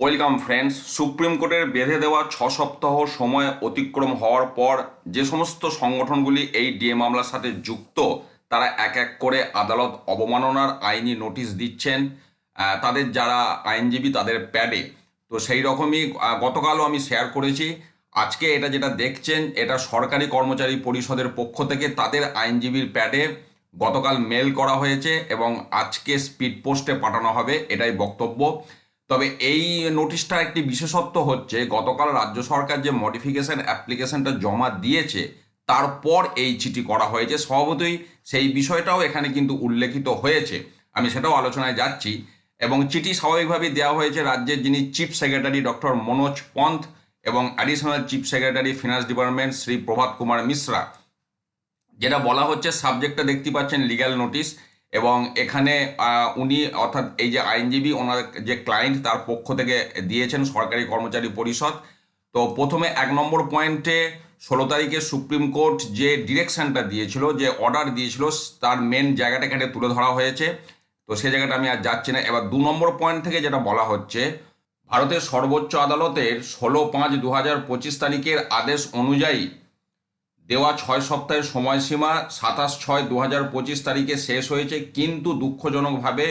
Welcome friends, supreme কোর্টের বেঁধে দেওয়া ছ সপ্তাহ সময় অতিক্রম হওয়ার পর যে সমস্ত সংগঠনগুলি এই ডিএ মামলার সাথে যুক্ত, তারা এক এক করে আদালত অবমাননার আইনি নোটিশ দিচ্ছেন তাদের যারা আইনজীবী তাদের প্যাডে। তো সেই রকমই গতকালও আমি শেয়ার করেছি, আজকে এটা যেটা দেখছেন, এটা সরকারি কর্মচারী পরিষদের পক্ষ থেকে তাদের আইনজীবীর প্যাডে গতকাল মেল করা হয়েছে এবং আজকে স্পিড পোস্টে পাঠানো হবে, এটাই বক্তব্য। তবে এই নোটিশটার একটি বিশেষত্ব হচ্ছে, গতকাল রাজ্য সরকার যে মডিফিকেশন অ্যাপ্লিকেশনটা জমা দিয়েছে, তারপর এই চিঠি করা হয়েছে। স্বভাবতই সেই বিষয়টাও এখানে কিন্তু উল্লেখিত হয়েছে। আমি সেটাও আলোচনায় যাচ্ছি। এবং চিঠি স্বাভাবিকভাবেই দেওয়া হয়েছে রাজ্যের যিনি chief secretary doctor Manoj Panth এবং additional chief secretary finance department Shri Prabhat Kumar Mishra. যেটা বলা হচ্ছে সাবজেক্টটা দেখতে পাচ্ছেন লিগ্যাল নোটিশ এবং এখানে উনি অর্থাৎ এই যে আইনজীবী, ওনার যে ক্লায়েন্ট তার পক্ষ থেকে দিয়েছেন সরকারি কর্মচারী পরিষদ। তো প্রথমে এক নম্বর পয়েন্টে ষোলো তারিখে সুপ্রিম কোর্ট যে ডিরেকশনটা দিয়েছিল, যে অর্ডার দিয়েছিল, তার মেন জায়গাটা এখানে তুলে ধরা হয়েছে। তো সেই জায়গাটা আমি আর যাচ্ছি না। এবার দু নম্বর পয়েন্ট থেকে যেটা বলা হচ্ছে, ভারতের সর্বোচ্চ আদালতের ষোলো পাঁচ দু হাজার পঁচিশ তারিখের আদেশ অনুযায়ী দেওয়া ছয় সপ্তাহের সময়সীমা সাতাশ ছয় দু হাজার পঁচিশ তারিখে শেষ হয়েছে, কিন্তু দুঃখজনকভাবে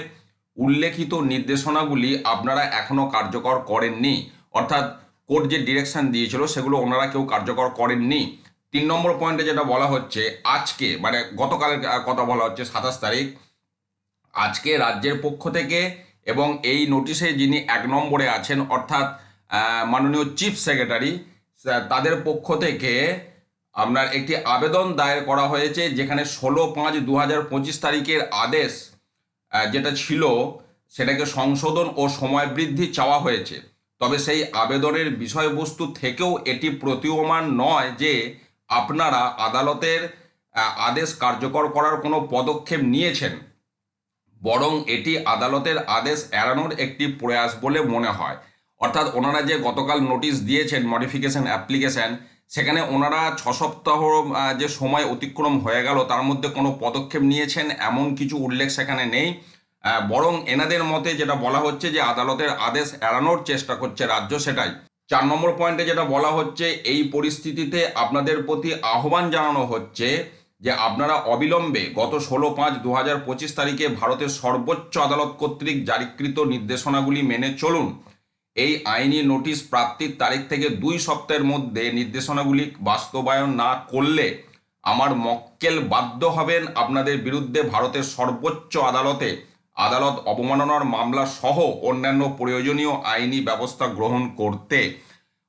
উল্লেখিত নির্দেশনাগুলি আপনারা এখনও কার্যকর করেননি। অর্থাৎ কোর্ট যে ডিরেকশন দিয়েছিল, সেগুলো ওনারা কেউ কার্যকর করেননি। তিন নম্বর পয়েন্টে যেটা বলা হচ্ছে, আজকে মানে গতকালের কথা বলা হচ্ছে সাতাশ তারিখ, আজকে রাজ্যের পক্ষ থেকে এবং এই নোটিশে যিনি এক নম্বরে আছেন, অর্থাৎ মাননীয় চিফ সেক্রেটারি, তাদের পক্ষ থেকে আপনার একটি আবেদন দায়ের করা হয়েছে যেখানে ষোলো পাঁচ দু তারিখের আদেশ যেটা ছিল, সেটাকে সংশোধন ও সময় বৃদ্ধি চাওয়া হয়েছে। তবে সেই আবেদনের বিষয়বস্তু থেকেও এটি প্রতীয়মান নয় যে আপনারা আদালতের আদেশ কার্যকর করার কোনো পদক্ষেপ নিয়েছেন। বরং এটি আদালতের আদেশ এড়ানোর একটি প্রয়াস বলে মনে হয়। অর্থাৎ ওনারা যে গতকাল নোটিশ দিয়েছেন মডিফিকেশন অ্যাপ্লিকেশন সেখানে ওনারা ছ সপ্তাহ যে সময় অতিক্রম হয়ে গেল, তার মধ্যে কোনো পদক্ষেপ নিয়েছেন এমন কিছু উল্লেখ সেখানে নেই। বরং এনাদের মতে যেটা বলা হচ্ছে যে আদালতের আদেশ এড়ানোর চেষ্টা করছে রাজ্য সেটাই। চার নম্বর পয়েন্টে যেটা বলা হচ্ছে, এই পরিস্থিতিতে আপনাদের প্রতি আহ্বান জানানো হচ্ছে যে আপনারা অবিলম্বে গত ষোলো পাঁচ দু হাজার পঁচিশ তারিখে ভারতের সর্বোচ্চ আদালত কর্তৃক জারিকৃত নির্দেশনাগুলি মেনে চলুন। এই আইনি নোটিশ প্রাপ্তির তারিখ থেকে দুই সপ্তাহের মধ্যে নির্দেশনাগুলি বাস্তবায়ন না করলে আমার মক্কেল বাধ্য হবেন আপনাদের বিরুদ্ধে ভারতের সর্বোচ্চ আদালতে আদালত অবমাননার মামলা সহ অন্যান্য প্রয়োজনীয় আইনি ব্যবস্থা গ্রহণ করতে।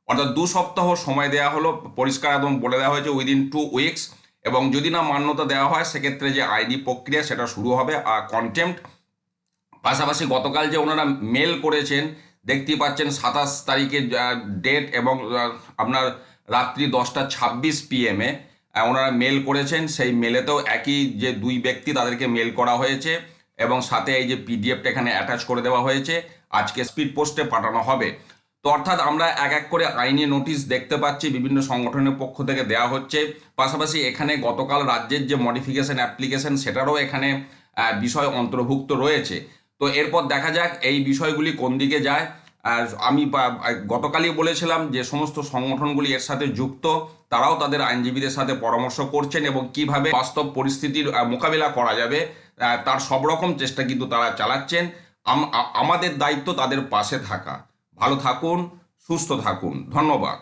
অর্থাৎ দু সপ্তাহ সময় দেওয়া হলো, পরিষ্কার একদম বলে দেওয়া হয়েছে উইদিন টু উইকস এবং যদি না মান্যতা দেওয়া হয়, সেক্ষেত্রে যে আইনি প্রক্রিয়া সেটা শুরু হবে। আর কন্টেম্পট পাশাপাশি গতকাল যে ওনারা মেল করেছেন দেখতেই পাচ্ছেন সাতাশ তারিখে ডেট এবং আপনার রাত্রি দশটা ছাব্বিশ পিএমে ওনারা মেল করেছেন। সেই মেলেতেও একই যে দুই ব্যক্তি তাদেরকে মেল করা হয়েছে এবং সাথে এই যে পিডিএফটা এখানে অ্যাটাচ করে দেওয়া হয়েছে। আজকে স্পিড পোস্টে পাঠানো হবে। তো অর্থাৎ আমরা এক এক করে আইনি নোটিশ দেখতে পাচ্ছি, বিভিন্ন সংগঠনের পক্ষ থেকে দেওয়া হচ্ছে। পাশাপাশি এখানে গতকাল রাজ্যের যে মডিফিকেশন অ্যাপ্লিকেশন সেটারও এখানে বিষয় অন্তর্ভুক্ত রয়েছে। তো এরপর দেখা যাক এই বিষয়গুলি কোন দিকে যায়। আর আমি গতকালই বলেছিলাম যে সমস্ত সংগঠনগুলি এর সাথে যুক্ত, তারাও তাদের আইনজীবীদের সাথে পরামর্শ করছেন এবং কীভাবে বাস্তব পরিস্থিতির মোকাবিলা করা যাবে তার সব রকম চেষ্টা কিন্তু তারা চালাচ্ছেন। আমাদের দায়িত্ব তাদের পাশে থাকা। ভালো থাকুন, সুস্থ থাকুন। ধন্যবাদ।